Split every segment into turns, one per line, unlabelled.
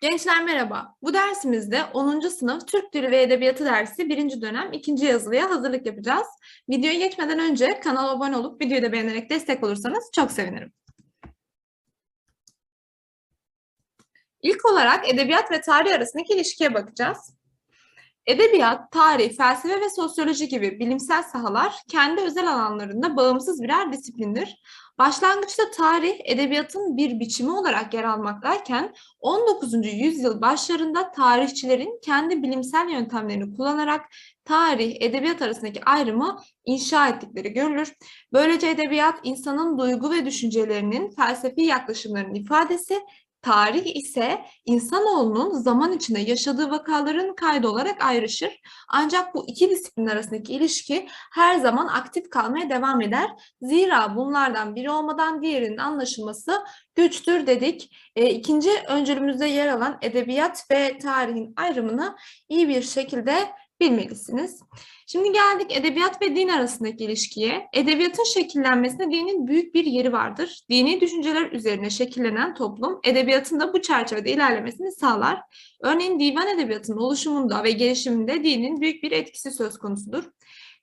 Gençler merhaba. Bu dersimizde 10. sınıf Türk Dili ve Edebiyatı dersi 1. dönem 2. yazılıya hazırlık yapacağız. Videoya geçmeden önce kanala abone olup videoyu da beğenerek destek olursanız çok sevinirim. İlk olarak edebiyat ve tarih arasındaki ilişkiye bakacağız. Edebiyat, tarih, felsefe ve sosyoloji gibi bilimsel sahalar kendi özel alanlarında bağımsız birer disiplindir. Başlangıçta tarih edebiyatın bir biçimi olarak yer almaktayken 19. yüzyıl başlarında tarihçilerin kendi bilimsel yöntemlerini kullanarak tarih, edebiyat arasındaki ayrımı inşa ettikleri görülür. Böylece edebiyat insanın duygu ve düşüncelerinin felsefi yaklaşımlarının ifadesi, tarih ise insanoğlunun zaman içinde yaşadığı vakaların kaydı olarak ayrışır. Ancak bu iki disiplin arasındaki ilişki her zaman aktif kalmaya devam eder. Zira bunlardan biri olmadan diğerinin anlaşılması güçtür dedik. E, ikinci öncülümüzde yer alan edebiyat ve tarihin ayrımını iyi bir şekilde bilmelisiniz. Şimdi geldik edebiyat ve din arasındaki ilişkiye. Edebiyatın şekillenmesinde dinin büyük bir yeri vardır. Dini düşünceler üzerine şekillenen toplum edebiyatın da bu çerçevede ilerlemesini sağlar. Örneğin divan edebiyatının oluşumunda ve gelişiminde dinin büyük bir etkisi söz konusudur.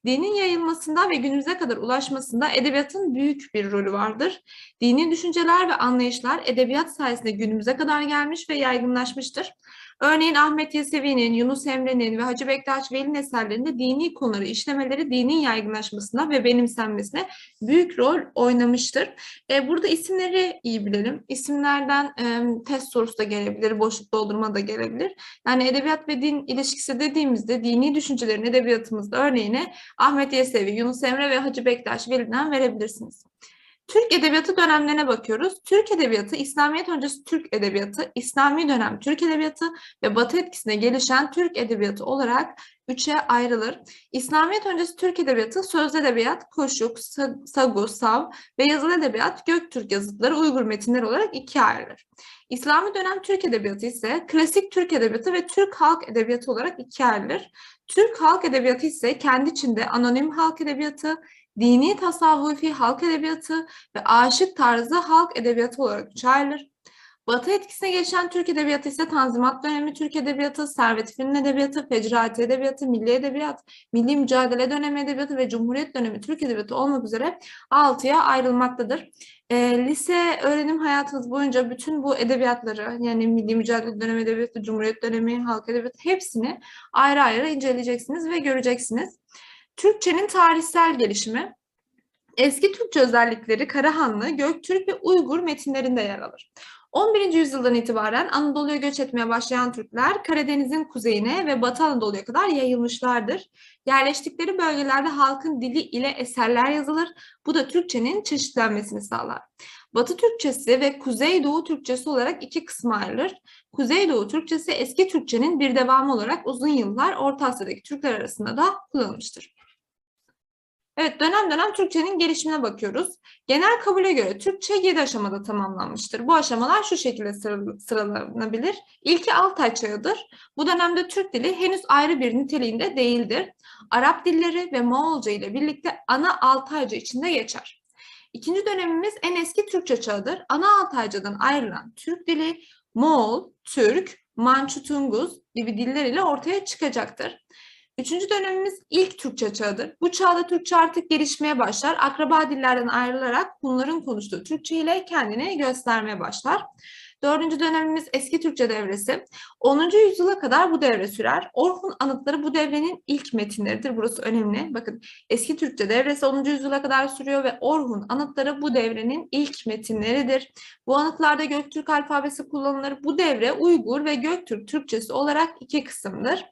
Dinin yayılmasında ve günümüze kadar ulaşmasında edebiyatın büyük bir rolü vardır. Dini düşünceler ve anlayışlar edebiyat sayesinde günümüze kadar gelmiş ve yaygınlaşmıştır. Örneğin Ahmet Yesevi'nin, Yunus Emre'nin ve Hacı Bektaş Veli'nin eserlerinde dini konuları işlemeleri dinin yaygınlaşmasına ve benimsenmesine büyük rol oynamıştır. E, burada isimleri iyi bilelim. İsimlerden e, test sorusu da gelebilir, boşluk doldurma da gelebilir. Yani edebiyat ve din ilişkisi dediğimizde dini düşüncelerin edebiyatımızda örneğini Ahmet Yesevi, Yunus Emre ve Hacı Bektaş Veli'den verebilirsiniz. Türk Edebiyatı dönemlerine bakıyoruz. Türk Edebiyatı, İslamiyet öncesi Türk Edebiyatı, İslami dönem Türk Edebiyatı ve Batı etkisine gelişen Türk Edebiyatı olarak üçe ayrılır. İslamiyet öncesi Türk Edebiyatı, sözlü edebiyat, koşuk, sagu, sav ve yazılı edebiyat, Göktürk yazıtları, Uygur metinleri olarak ikiye ayrılır. İslami dönem Türk Edebiyatı ise klasik Türk Edebiyatı ve Türk Halk Edebiyatı olarak ikiye ayrılır. Türk Halk Edebiyatı ise kendi içinde anonim halk edebiyatı, dini tasavvufi halk edebiyatı ve aşık tarzı halk edebiyatı olarak çağrılır. Batı etkisine geçen Türk Edebiyatı ise Tanzimat dönemi Türk Edebiyatı, Servet Fünun Edebiyatı, Fecrati Edebiyatı, Milli Edebiyat, Milli Mücadele dönemi Edebiyatı ve Cumhuriyet dönemi Türk Edebiyatı olmak üzere altıya ayrılmaktadır. E, lise öğrenim hayatınız boyunca bütün bu edebiyatları yani Milli Mücadele dönemi Edebiyatı, Cumhuriyet dönemi, Halk Edebiyatı hepsini ayrı ayrı inceleyeceksiniz ve göreceksiniz. Türkçenin tarihsel gelişimi, eski Türkçe özellikleri Karahanlı, Göktürk ve Uygur metinlerinde yer alır. 11. yüzyıldan itibaren Anadolu'ya göç etmeye başlayan Türkler Karadeniz'in kuzeyine ve Batı Anadolu'ya kadar yayılmışlardır. Yerleştikleri bölgelerde halkın dili ile eserler yazılır. Bu da Türkçenin çeşitlenmesini sağlar. Batı Türkçesi ve Kuzeydoğu Türkçesi olarak iki kısma ayrılır. Kuzeydoğu Türkçesi eski Türkçenin bir devamı olarak uzun yıllar Orta Asya'daki Türkler arasında da kullanılmıştır. Evet, dönem dönem Türkçenin gelişimine bakıyoruz. Genel kabule göre Türkçe 7 aşamada tamamlanmıştır. Bu aşamalar şu şekilde sıralanabilir. İlki Altay çağıdır. Bu dönemde Türk dili henüz ayrı bir niteliğinde değildir. Arap dilleri ve Moğolca ile birlikte ana Altayca içinde geçer. İkinci dönemimiz en eski Türkçe çağıdır. Ana Altaycadan ayrılan Türk dili Moğol, Türk, Mançu Tunguz gibi diller ile ortaya çıkacaktır. Üçüncü dönemimiz ilk Türkçe çağıdır. Bu çağda Türkçe artık gelişmeye başlar. Akraba dillerden ayrılarak bunların konuştuğu Türkçe ile kendini göstermeye başlar. Dördüncü dönemimiz eski Türkçe devresi. 10. yüzyıla kadar bu devre sürer. Orhun anıtları bu devrenin ilk metinleridir. Burası önemli. Bakın eski Türkçe devresi 10. yüzyıla kadar sürüyor ve Orhun anıtları bu devrenin ilk metinleridir. Bu anıtlarda Göktürk alfabesi kullanılır. Bu devre Uygur ve Göktürk Türkçesi olarak iki kısımdır.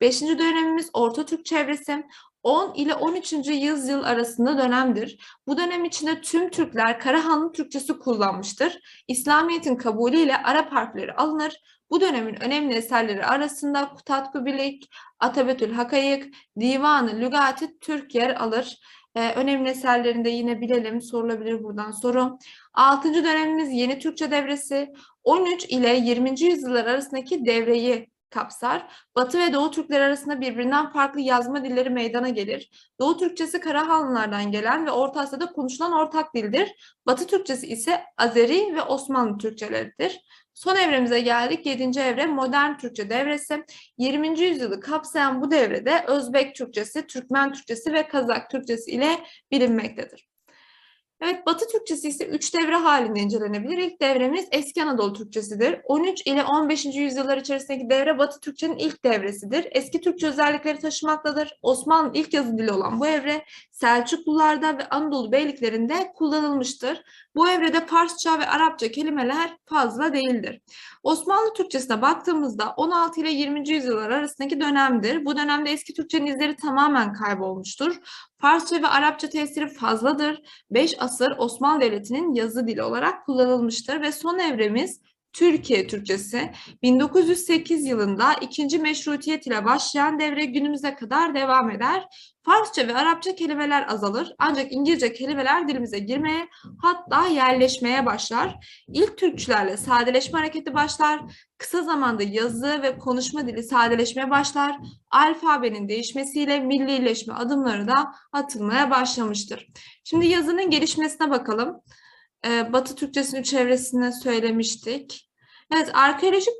Beşinci dönemimiz Orta Türk çevresi. 10 ile 13. yüzyıl arasında dönemdir. Bu dönem içinde tüm Türkler Karahanlı Türkçesi kullanmıştır. İslamiyet'in kabulüyle Arap harfleri alınır. Bu dönemin önemli eserleri arasında Kutat Kubilik, Atabetül Hakayık, Divanı Lügati Türk yer alır. Ee, önemli eserlerinde yine bilelim, sorulabilir buradan soru. 6. dönemimiz Yeni Türkçe devresi. 13 ile 20. yüzyıllar arasındaki devreyi kapsar. Batı ve Doğu Türkleri arasında birbirinden farklı yazma dilleri meydana gelir. Doğu Türkçesi Karahanlılardan gelen ve Orta Asya'da konuşulan ortak dildir. Batı Türkçesi ise Azeri ve Osmanlı Türkçeleridir. Son evremize geldik. 7. evre modern Türkçe devresi. 20. yüzyılı kapsayan bu devrede Özbek Türkçesi, Türkmen Türkçesi ve Kazak Türkçesi ile bilinmektedir. Evet, Batı Türkçesi ise üç devre halinde incelenebilir. İlk devremiz Eski Anadolu Türkçesidir. 13 ile 15. yüzyıllar içerisindeki devre Batı Türkçenin ilk devresidir. Eski Türkçe özellikleri taşımaktadır. Osmanlı ilk yazı dili olan bu evre Selçuklularda ve Anadolu beyliklerinde kullanılmıştır. Bu evrede Farsça ve Arapça kelimeler fazla değildir. Osmanlı Türkçesine baktığımızda 16 ile 20. yüzyıllar arasındaki dönemdir. Bu dönemde eski Türkçenin izleri tamamen kaybolmuştur. Farsça ve Arapça tesiri fazladır. 5 asır Osmanlı Devleti'nin yazı dili olarak kullanılmıştır ve son evremiz Türkiye Türkçesi 1908 yılında ikinci meşrutiyet ile başlayan devre günümüze kadar devam eder. Farsça ve Arapça kelimeler azalır ancak İngilizce kelimeler dilimize girmeye hatta yerleşmeye başlar. İlk Türkçülerle sadeleşme hareketi başlar. Kısa zamanda yazı ve konuşma dili sadeleşmeye başlar. Alfabenin değişmesiyle millileşme adımları da atılmaya başlamıştır. Şimdi yazının gelişmesine bakalım. Ee, Batı Türkçesinin çevresinde söylemiştik. Evet, arkeolojik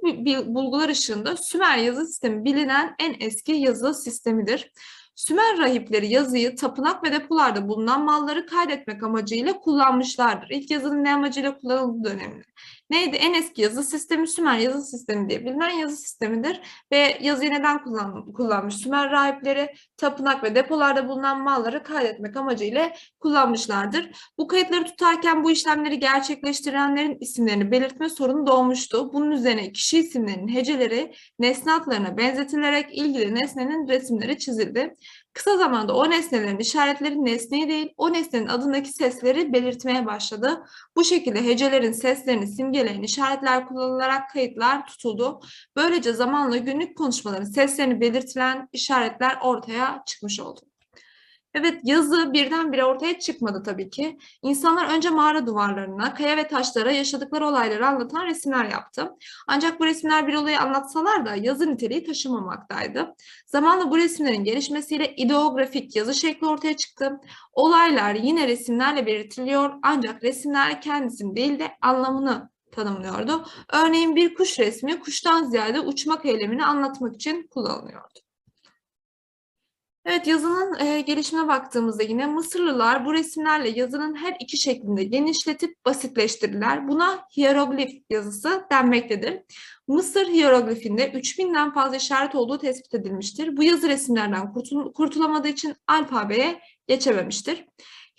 bulgular ışığında Sümer yazı sistemi bilinen en eski yazı sistemidir. Sümer rahipleri yazıyı tapınak ve depolarda bulunan malları kaydetmek amacıyla kullanmışlardır. İlk yazının ne amacıyla kullanıldığı döneminde. Neydi? En eski yazı sistemi Sümer yazı sistemi diye bilinen yazı sistemidir. Ve yazıyı neden kullan, kullanmış? Sümer rahipleri tapınak ve depolarda bulunan malları kaydetmek amacıyla kullanmışlardır. Bu kayıtları tutarken bu işlemleri gerçekleştirenlerin isimlerini belirtme sorunu doğmuştu. Bunun üzerine kişi isimlerinin heceleri nesne adlarına benzetilerek ilgili nesnenin resimleri çizildi. Kısa zamanda o nesnelerin işaretleri nesneyi değil, o nesnenin adındaki sesleri belirtmeye başladı. Bu şekilde hecelerin seslerini simgeleyen işaretler kullanılarak kayıtlar tutuldu. Böylece zamanla günlük konuşmaların seslerini belirtilen işaretler ortaya çıkmış oldu. Evet yazı birdenbire ortaya çıkmadı tabii ki. İnsanlar önce mağara duvarlarına, kaya ve taşlara yaşadıkları olayları anlatan resimler yaptı. Ancak bu resimler bir olayı anlatsalar da yazı niteliği taşımamaktaydı. Zamanla bu resimlerin gelişmesiyle ideografik yazı şekli ortaya çıktı. Olaylar yine resimlerle belirtiliyor ancak resimler kendisini değil de anlamını tanımlıyordu. Örneğin bir kuş resmi kuştan ziyade uçmak eylemini anlatmak için kullanılıyordu. Evet yazının e, gelişime baktığımızda yine Mısırlılar bu resimlerle yazının her iki şeklinde genişletip basitleştirdiler. Buna hieroglif yazısı denmektedir. Mısır hieroglifinde 3000'den fazla işaret olduğu tespit edilmiştir. Bu yazı resimlerden kurtul kurtulamadığı için alfabeye geçememiştir.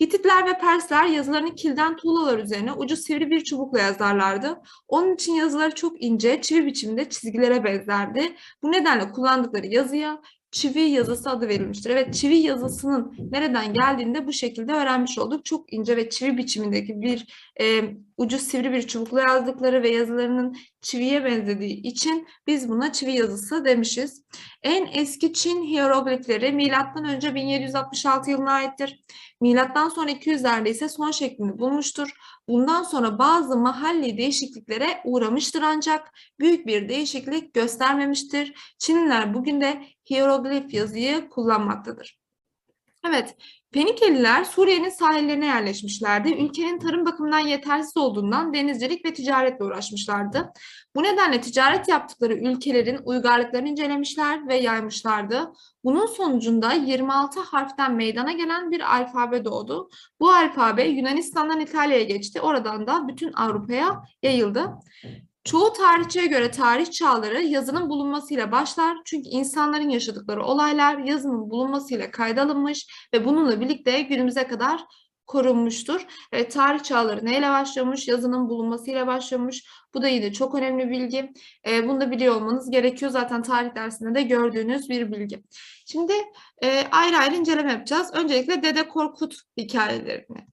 Hititler ve Persler yazılarını kilden tuğlalar üzerine ucu sivri bir çubukla yazarlardı. Onun için yazıları çok ince, çivi biçimde çizgilere benzerdi. Bu nedenle kullandıkları yazıya çivi yazısı adı verilmiştir. Evet çivi yazısının nereden geldiğini de bu şekilde öğrenmiş olduk. Çok ince ve çivi biçimindeki bir e, ucu sivri bir çubukla yazdıkları ve yazılarının çiviye benzediği için biz buna çivi yazısı demişiz. En eski Çin hieroglifleri milattan önce 1766 yılına aittir. Milattan sonra 200'lerde ise son şeklini bulmuştur. Bundan sonra bazı mahalli değişikliklere uğramıştır ancak büyük bir değişiklik göstermemiştir. Çinliler bugün de hieroglif yazıyı kullanmaktadır. Evet, Fenikeliler Suriye'nin sahillerine yerleşmişlerdi. Ülkenin tarım bakımından yetersiz olduğundan denizcilik ve ticaretle uğraşmışlardı. Bu nedenle ticaret yaptıkları ülkelerin uygarlıklarını incelemişler ve yaymışlardı. Bunun sonucunda 26 harften meydana gelen bir alfabe doğdu. Bu alfabe Yunanistan'dan İtalya'ya geçti. Oradan da bütün Avrupa'ya yayıldı. Çoğu tarihçiye göre tarih çağları yazının bulunmasıyla başlar. Çünkü insanların yaşadıkları olaylar yazının bulunmasıyla kaydalınmış ve bununla birlikte günümüze kadar korunmuştur. Evet, tarih çağları neyle başlamış? Yazının bulunmasıyla başlamış. Bu da yine çok önemli bilgi. E, bunu da biliyor olmanız gerekiyor. Zaten tarih dersinde de gördüğünüz bir bilgi. Şimdi e, ayrı ayrı inceleme yapacağız. Öncelikle Dede Korkut hikayelerini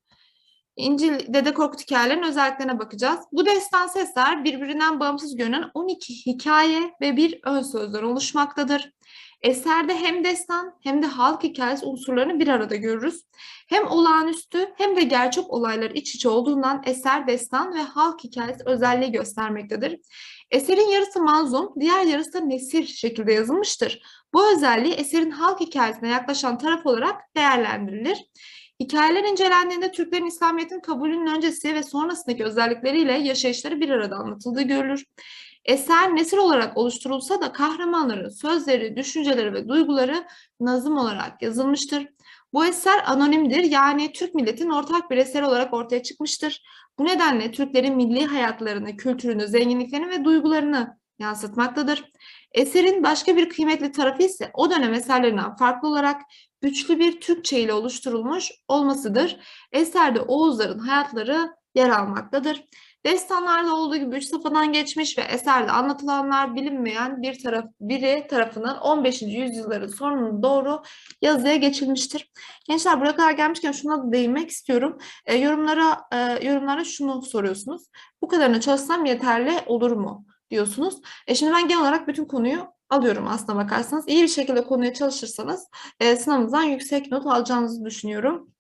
İncil Dede Korkut hikayelerinin özelliklerine bakacağız. Bu destan eser birbirinden bağımsız görünen 12 hikaye ve bir ön sözden oluşmaktadır. Eserde hem destan hem de halk hikayesi unsurlarını bir arada görürüz. Hem olağanüstü hem de gerçek olaylar iç içe olduğundan eser destan ve halk hikayesi özelliği göstermektedir. Eserin yarısı manzum, diğer yarısı da nesir şekilde yazılmıştır. Bu özelliği eserin halk hikayesine yaklaşan taraf olarak değerlendirilir. Hikayeler incelendiğinde Türklerin İslamiyet'in kabulünün öncesi ve sonrasındaki özellikleriyle yaşayışları bir arada anlatıldığı görülür. Eser nesil olarak oluşturulsa da kahramanların sözleri, düşünceleri ve duyguları nazım olarak yazılmıştır. Bu eser anonimdir yani Türk milletin ortak bir eser olarak ortaya çıkmıştır. Bu nedenle Türklerin milli hayatlarını, kültürünü, zenginliklerini ve duygularını yansıtmaktadır. Eserin başka bir kıymetli tarafı ise o dönem eserlerinden farklı olarak güçlü bir Türkçe ile oluşturulmuş olmasıdır. Eserde Oğuzların hayatları yer almaktadır. Destanlarda olduğu gibi üç safhadan geçmiş ve eserde anlatılanlar bilinmeyen bir taraf biri tarafından 15. yüzyılların sonuna doğru yazıya geçilmiştir. Gençler buraya kadar gelmişken şuna da değinmek istiyorum. E, yorumlara e, yorumlara şunu soruyorsunuz. Bu kadarını çalışsam yeterli olur mu diyorsunuz. E şimdi ben genel olarak bütün konuyu alıyorum aslına bakarsanız. İyi bir şekilde konuya çalışırsanız e, sınavınızdan yüksek not alacağınızı düşünüyorum.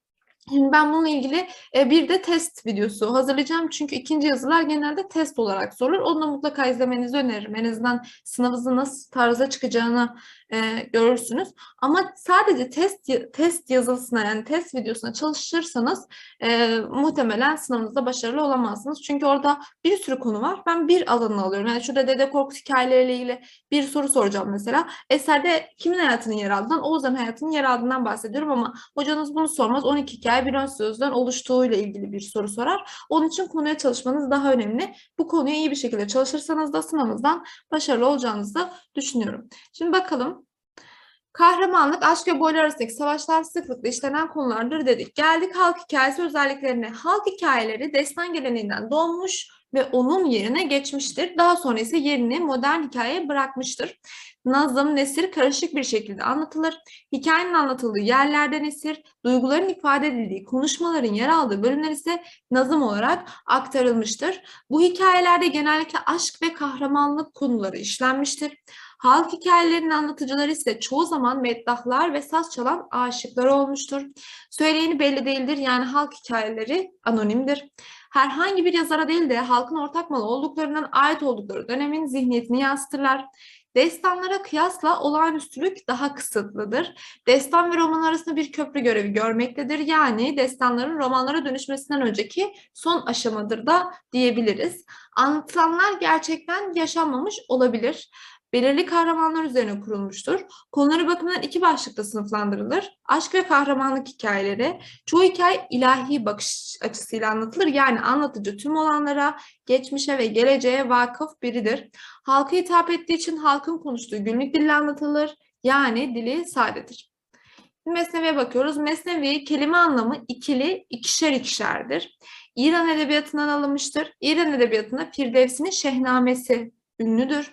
Şimdi ben bununla ilgili e, bir de test videosu hazırlayacağım. Çünkü ikinci yazılar genelde test olarak sorulur. Onu da mutlaka izlemenizi öneririm. En azından sınavınızın nasıl tarza çıkacağını e, görürsünüz. Ama sadece test test yazılısına yani test videosuna çalışırsanız e, muhtemelen sınavınızda başarılı olamazsınız. Çünkü orada bir sürü konu var. Ben bir alanını alıyorum. Yani şurada Dede Korkut hikayeleriyle ilgili bir soru soracağım mesela. Eserde kimin hayatının yer aldığından, Oğuz'un hayatının yer aldığından bahsediyorum ama hocanız bunu sormaz. 12 hikaye bir ön sözden oluştuğuyla ilgili bir soru sorar. Onun için konuya çalışmanız daha önemli. Bu konuyu iyi bir şekilde çalışırsanız da sınavınızdan başarılı olacağınızı düşünüyorum. Şimdi bakalım Kahramanlık, aşk ve boylar arasındaki savaşlar sıklıkla işlenen konulardır dedik. Geldik halk hikayesi özelliklerine. Halk hikayeleri destan geleneğinden doğmuş ve onun yerine geçmiştir. Daha sonra ise yerini modern hikayeye bırakmıştır. Nazım, nesir karışık bir şekilde anlatılır. Hikayenin anlatıldığı yerlerde nesir, duyguların ifade edildiği, konuşmaların yer aldığı bölümler ise nazım olarak aktarılmıştır. Bu hikayelerde genellikle aşk ve kahramanlık konuları işlenmiştir. Halk hikayelerinin anlatıcıları ise çoğu zaman meddahlar ve saz çalan aşıklar olmuştur. Söyleyeni belli değildir yani halk hikayeleri anonimdir. Herhangi bir yazara değil de halkın ortak malı olduklarından ait oldukları dönemin zihniyetini yansıtırlar. Destanlara kıyasla olağanüstülük daha kısıtlıdır. Destan ve roman arasında bir köprü görevi görmektedir. Yani destanların romanlara dönüşmesinden önceki son aşamadır da diyebiliriz. Anlatılanlar gerçekten yaşanmamış olabilir belirli kahramanlar üzerine kurulmuştur. Konuları bakımından iki başlıkta sınıflandırılır. Aşk ve kahramanlık hikayeleri. Çoğu hikaye ilahi bakış açısıyla anlatılır. Yani anlatıcı tüm olanlara, geçmişe ve geleceğe vakıf biridir. Halka hitap ettiği için halkın konuştuğu günlük dille anlatılır. Yani dili sadedir. Mesnevi'ye bakıyoruz. Mesnevi kelime anlamı ikili, ikişer ikişerdir. İran edebiyatından alınmıştır. İran edebiyatında Firdevsi'nin Şehnamesi ünlüdür.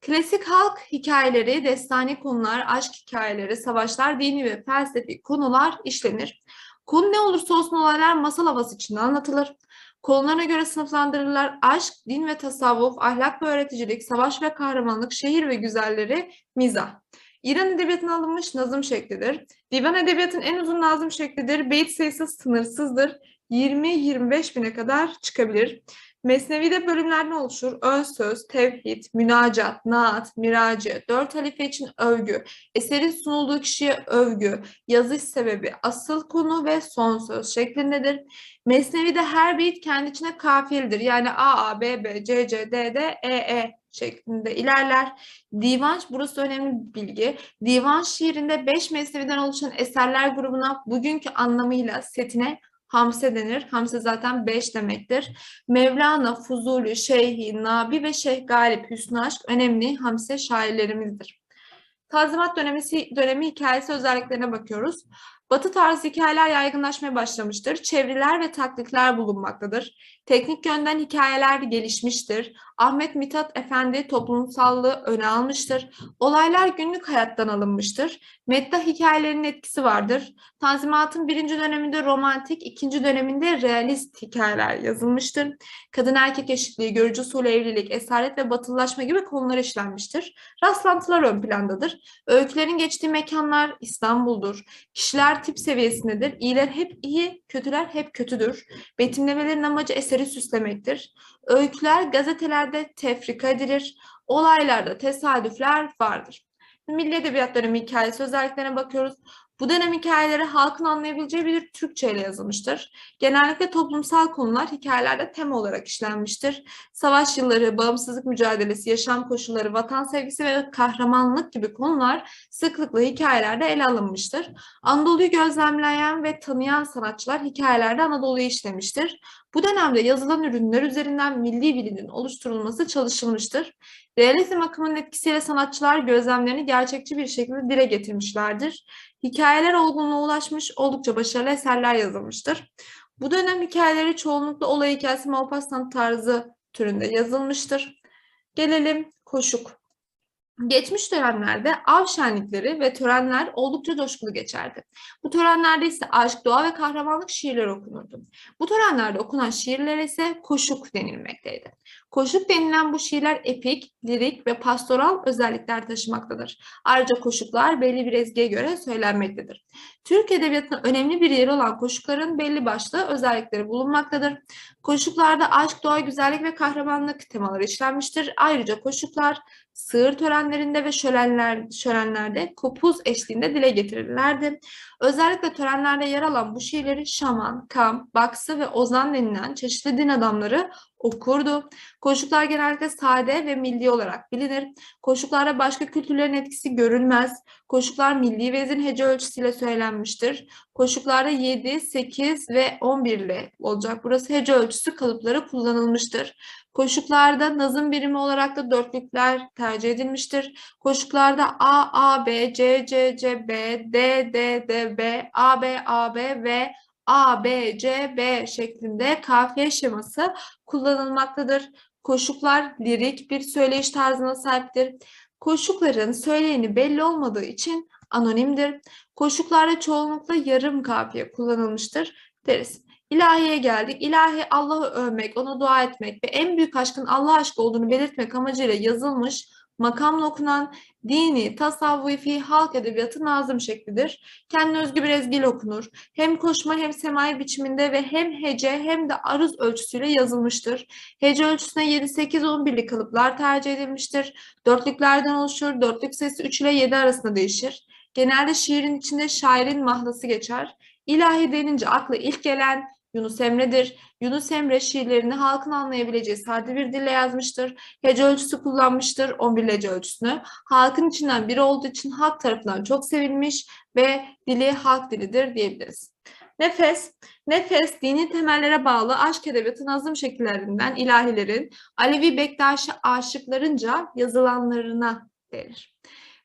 Klasik halk hikayeleri, destani konular, aşk hikayeleri, savaşlar, dini ve felsefi konular işlenir. Konu ne olursa olsun olaylar masal havası içinde anlatılır. Konularına göre sınıflandırırlar. Aşk, din ve tasavvuf, ahlak ve öğreticilik, savaş ve kahramanlık, şehir ve güzelleri, mizah. İran edebiyatına alınmış nazım şeklidir. Divan edebiyatın en uzun nazım şeklidir. Beyt sayısı sınırsızdır. 20-25 bine kadar çıkabilir. Mesnevi'de bölümler ne oluşur? Ön söz, tevhid, münacat, naat, miraci, dört halife için övgü, eserin sunulduğu kişiye övgü, yazış sebebi, asıl konu ve son söz şeklindedir. Mesnevi'de her beyit kendi içine kafiyelidir. Yani A, A, B, B, C, C, D, D, E, E şeklinde ilerler. Divan, burası önemli bir bilgi. Divan şiirinde beş mesneviden oluşan eserler grubuna bugünkü anlamıyla setine Hamse denir. Hamse zaten beş demektir. Mevlana, Fuzuli, Şeyhi, Nabi ve Şeyh Galip, Hüsnü Aşk önemli Hamse şairlerimizdir. Tanzimat dönemi, dönemi hikayesi özelliklerine bakıyoruz. Batı tarzı hikayeler yaygınlaşmaya başlamıştır. Çeviriler ve taklitler bulunmaktadır. Teknik yönden hikayeler gelişmiştir. Ahmet Mithat Efendi toplumsallığı öne almıştır. Olaylar günlük hayattan alınmıştır. Meddah hikayelerinin etkisi vardır. Tanzimat'ın birinci döneminde romantik, ikinci döneminde realist hikayeler yazılmıştır. Kadın erkek eşitliği, görücü usulü evlilik, esaret ve batılılaşma gibi konular işlenmiştir. Rastlantılar ön plandadır. Öykülerin geçtiği mekanlar İstanbul'dur. Kişiler tip seviyesindedir. İyiler hep iyi, kötüler hep kötüdür. Betimlemelerin amacı eseri süslemektir. Öyküler gazetelerde tefrika edilir. Olaylarda tesadüfler vardır. Milli Edebiyat dönemi hikayesi özelliklerine bakıyoruz. Bu dönem hikayeleri halkın anlayabileceği bir Türkçe ile yazılmıştır. Genellikle toplumsal konular hikayelerde tema olarak işlenmiştir. Savaş yılları, bağımsızlık mücadelesi, yaşam koşulları, vatan sevgisi ve kahramanlık gibi konular sıklıkla hikayelerde ele alınmıştır. Anadolu'yu gözlemleyen ve tanıyan sanatçılar hikayelerde Anadolu'yu işlemiştir. Bu dönemde yazılan ürünler üzerinden milli bilinin oluşturulması çalışılmıştır. Realizm akımının etkisiyle sanatçılar gözlemlerini gerçekçi bir şekilde dile getirmişlerdir. Hikayeler olgunluğa ulaşmış, oldukça başarılı eserler yazılmıştır. Bu dönem hikayeleri çoğunlukla olay hikayesi Maupassant tarzı türünde yazılmıştır. Gelelim koşuk. Geçmiş dönemlerde av şenlikleri ve törenler oldukça coşkulu geçerdi. Bu törenlerde ise aşk, doğa ve kahramanlık şiirleri okunurdu. Bu törenlerde okunan şiirlere ise koşuk denilmekteydi. Koşuk denilen bu şiirler epik, lirik ve pastoral özellikler taşımaktadır. Ayrıca koşuklar belli bir ezgiye göre söylenmektedir. Türk Edebiyatı'nın önemli bir yeri olan koşukların belli başlı özellikleri bulunmaktadır. Koşuklarda aşk, doğa, güzellik ve kahramanlık temaları işlenmiştir. Ayrıca koşuklar sığır törenlerinde ve şölenler, şölenlerde kopuz eşliğinde dile getirirlerdi. Özellikle törenlerde yer alan bu şiirleri şaman, kam, baksı ve ozan denilen çeşitli din adamları okurdu. Koşuklar genellikle sade ve milli olarak bilinir. Koşuklarda başka kültürlerin etkisi görülmez. Koşuklar milli vezin hece ölçüsüyle söylenmiştir. Koşuklarda 7, 8 ve 11 ile olacak. Burası hece ölçüsü kalıpları kullanılmıştır. Koşuklarda nazım birimi olarak da dörtlükler tercih edilmiştir. Koşuklarda A, A, B, C, C, C, B, D, D, D, B, A, B, A, B ve A, B, C, B şeklinde kafiye şeması kullanılmaktadır. Koşuklar lirik bir söyleyiş tarzına sahiptir. Koşukların söyleyeni belli olmadığı için anonimdir. Koşuklarda çoğunlukla yarım kafiye kullanılmıştır deriz. İlahiye geldik. İlahi Allah'ı övmek, ona dua etmek ve en büyük aşkın Allah aşkı olduğunu belirtmek amacıyla yazılmış, makamla okunan dini, tasavvufi, halk edebiyatı nazım şeklidir. Kendine özgü bir ezgiyle okunur. Hem koşma hem semai biçiminde ve hem hece hem de aruz ölçüsüyle yazılmıştır. Hece ölçüsüne 7-8-11'lik kalıplar tercih edilmiştir. Dörtlüklerden oluşur. Dörtlük sayısı 3 ile 7 arasında değişir. Genelde şiirin içinde şairin mahlası geçer. İlahi denince akla ilk gelen Yunus Emre'dir. Yunus Emre şiirlerini halkın anlayabileceği sade bir dille yazmıştır. Hece ölçüsü kullanmıştır, 11 hece ölçüsünü. Halkın içinden biri olduğu için halk tarafından çok sevilmiş ve dili halk dilidir diyebiliriz. Nefes, nefes dini temellere bağlı aşk edebiyatı nazım şekillerinden ilahilerin Alevi Bektaşi aşıklarınca yazılanlarına denir.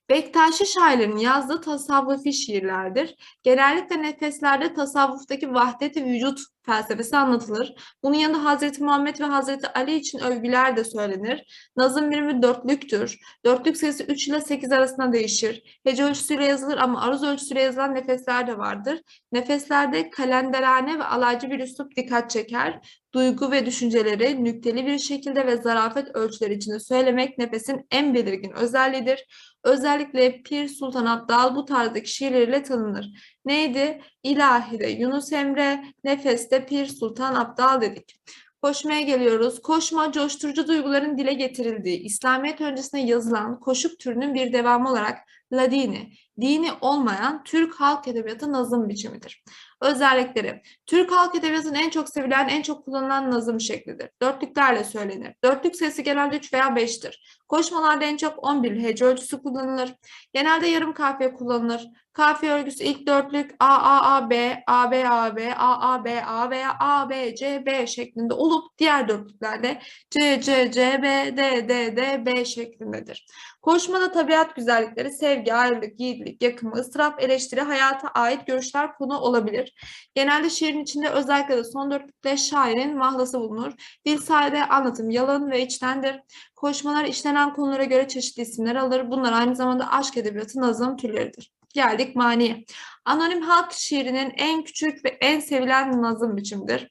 Bektaşi şairlerin yazdığı tasavvufi şiirlerdir. Genellikle nefeslerde tasavvuftaki vahdet-i vücut felsefesi anlatılır. Bunun yanında Hazreti Muhammed ve Hazreti Ali için övgüler de söylenir. Nazım birimi dörtlüktür. Dörtlük sayısı 3 ile 8 arasında değişir. Hece ölçüsüyle yazılır ama aruz ölçüsüyle yazılan nefesler de vardır. Nefeslerde kalenderane ve alaycı bir üslup dikkat çeker. Duygu ve düşünceleri nükteli bir şekilde ve zarafet ölçüleri içinde söylemek nefesin en belirgin özelliğidir. Özellikle Pir Sultan Abdal bu tarzdaki şiirleriyle tanınır. Neydi? İlahide Yunus Emre, Nefeste Pir Sultan Abdal dedik. Koşmaya geliyoruz. Koşma, coşturucu duyguların dile getirildiği, İslamiyet öncesinde yazılan koşuk türünün bir devamı olarak Ladini, dini olmayan Türk halk edebiyatı nazım biçimidir. Özellikleri, Türk halk edebiyatının en çok sevilen, en çok kullanılan nazım şeklidir. Dörtlüklerle söylenir. Dörtlük sayısı genelde 3 veya 5'tir. Koşmalarda en çok 11 hece ölçüsü kullanılır. Genelde yarım kafiye kullanılır. Kafiye örgüsü ilk dörtlük A, A, A, B, A, B, A, B, A, A, B, A veya A, B, C, B şeklinde olup diğer dörtlüklerde C, C, C, B, D, D, D, B şeklindedir. Koşmada tabiat güzellikleri, sevgi, ayrılık, yiğitlik, yakınma, ıstırap, eleştiri, hayata ait görüşler konu olabilir. Genelde şiirin içinde özellikle de son dörtlükte şairin mahlası bulunur. Dil sade, anlatım yalın ve içtendir. Koşmalar işlenen konulara göre çeşitli isimler alır. Bunlar aynı zamanda aşk edebiyatı nazım türleridir. Geldik maniye. Anonim halk şiirinin en küçük ve en sevilen nazım biçimidir.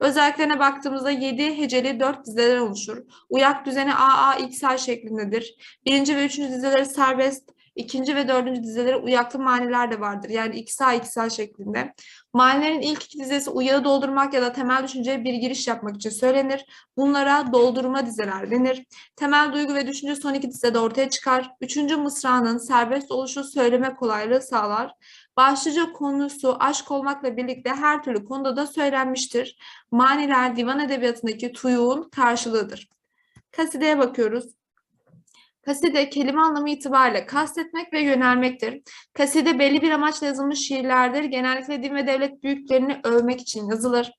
Özelliklerine baktığımızda 7 heceli 4 dizeler oluşur. Uyak düzeni AA XL şeklindedir. Birinci ve üçüncü dizeleri serbest, ikinci ve dördüncü dizeleri uyaklı maniler de vardır. Yani XA XL şeklinde. Manilerin ilk iki dizesi uyağı doldurmak ya da temel düşünceye bir giriş yapmak için söylenir. Bunlara doldurma dizeler denir. Temel duygu ve düşünce son iki dizede ortaya çıkar. Üçüncü mısranın serbest oluşu söyleme kolaylığı sağlar. Başlıca konusu aşk olmakla birlikte her türlü konuda da söylenmiştir. Maniler divan edebiyatındaki tuyuğun karşılığıdır. Kasideye bakıyoruz. Kaside kelime anlamı itibariyle kastetmek ve yönelmektir. Kaside belli bir amaçla yazılmış şiirlerdir. Genellikle din ve devlet büyüklerini övmek için yazılır.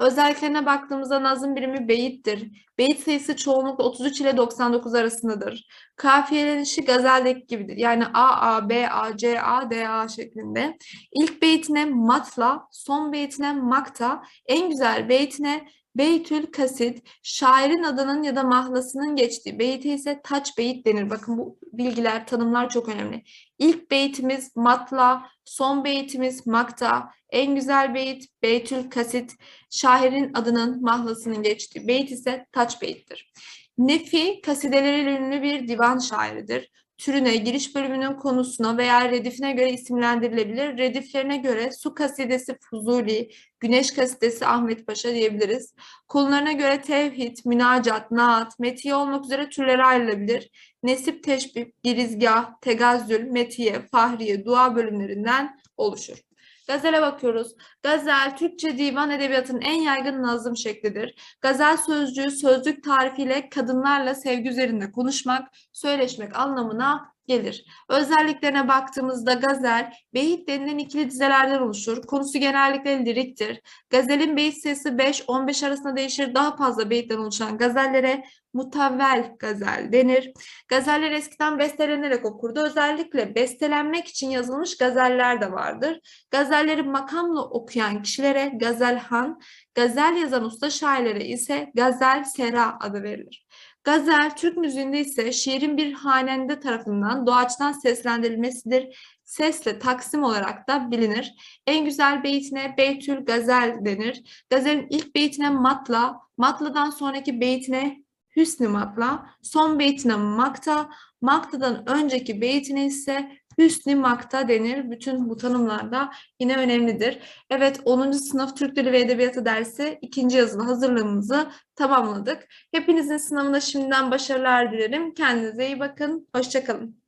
Özelliklerine baktığımızda nazım birimi beyittir. Beyit sayısı çoğunlukla 33 ile 99 arasındadır. Kafiyelenişi gazeldeki gibidir. Yani A, A, B, A, C, A, D, A şeklinde. İlk beytine matla, son beytine makta, en güzel beytine Beytül Kasid, şairin adının ya da mahlasının geçtiği beyte ise taç beyit denir. Bakın bu bilgiler, tanımlar çok önemli. İlk beytimiz matla, son beytimiz makta, en güzel beyit Beytül Kasid, şairin adının mahlasının geçtiği beyt ise taç beyittir. Nefi, kasideleriyle ünlü bir divan şairidir türüne, giriş bölümünün konusuna veya redifine göre isimlendirilebilir. Rediflerine göre Su Kasidesi Fuzuli, Güneş Kasidesi Ahmet Paşa diyebiliriz. Konularına göre tevhid, münacat, naat, metiye olmak üzere türlere ayrılabilir. Nesip teşbih, girizgah, tegazzül, metiye, fahriye, dua bölümlerinden oluşur. Gazele bakıyoruz. Gazel, Türkçe divan edebiyatının en yaygın nazım şeklidir. Gazel sözcüğü sözlük tarifiyle kadınlarla sevgi üzerinde konuşmak, söyleşmek anlamına gelir. Özelliklerine baktığımızda gazel, beyit denilen ikili dizelerden oluşur. Konusu genellikle liriktir. Gazelin beyit sayısı 5-15 arasında değişir. Daha fazla beyitten oluşan gazellere mutavvel gazel denir. Gazeller eskiden bestelenerek okurdu. Özellikle bestelenmek için yazılmış gazeller de vardır. Gazelleri makamla okuyan kişilere gazelhan, gazel yazan usta şairlere ise gazel sera adı verilir. Gazel, Türk müziğinde ise şiirin bir hanende tarafından doğaçtan seslendirilmesidir. Sesle taksim olarak da bilinir. En güzel beytine Beytül Gazel denir. Gazelin ilk beytine matla, matladan sonraki beytine hüsnü matla, son beytine makta, maktadan önceki beytine ise hüsnü makta denir. Bütün bu tanımlarda yine önemlidir. Evet 10. sınıf Türk Dili ve Edebiyatı dersi ikinci yazılı hazırlığımızı tamamladık. Hepinizin sınavında şimdiden başarılar dilerim. Kendinize iyi bakın. Hoşçakalın.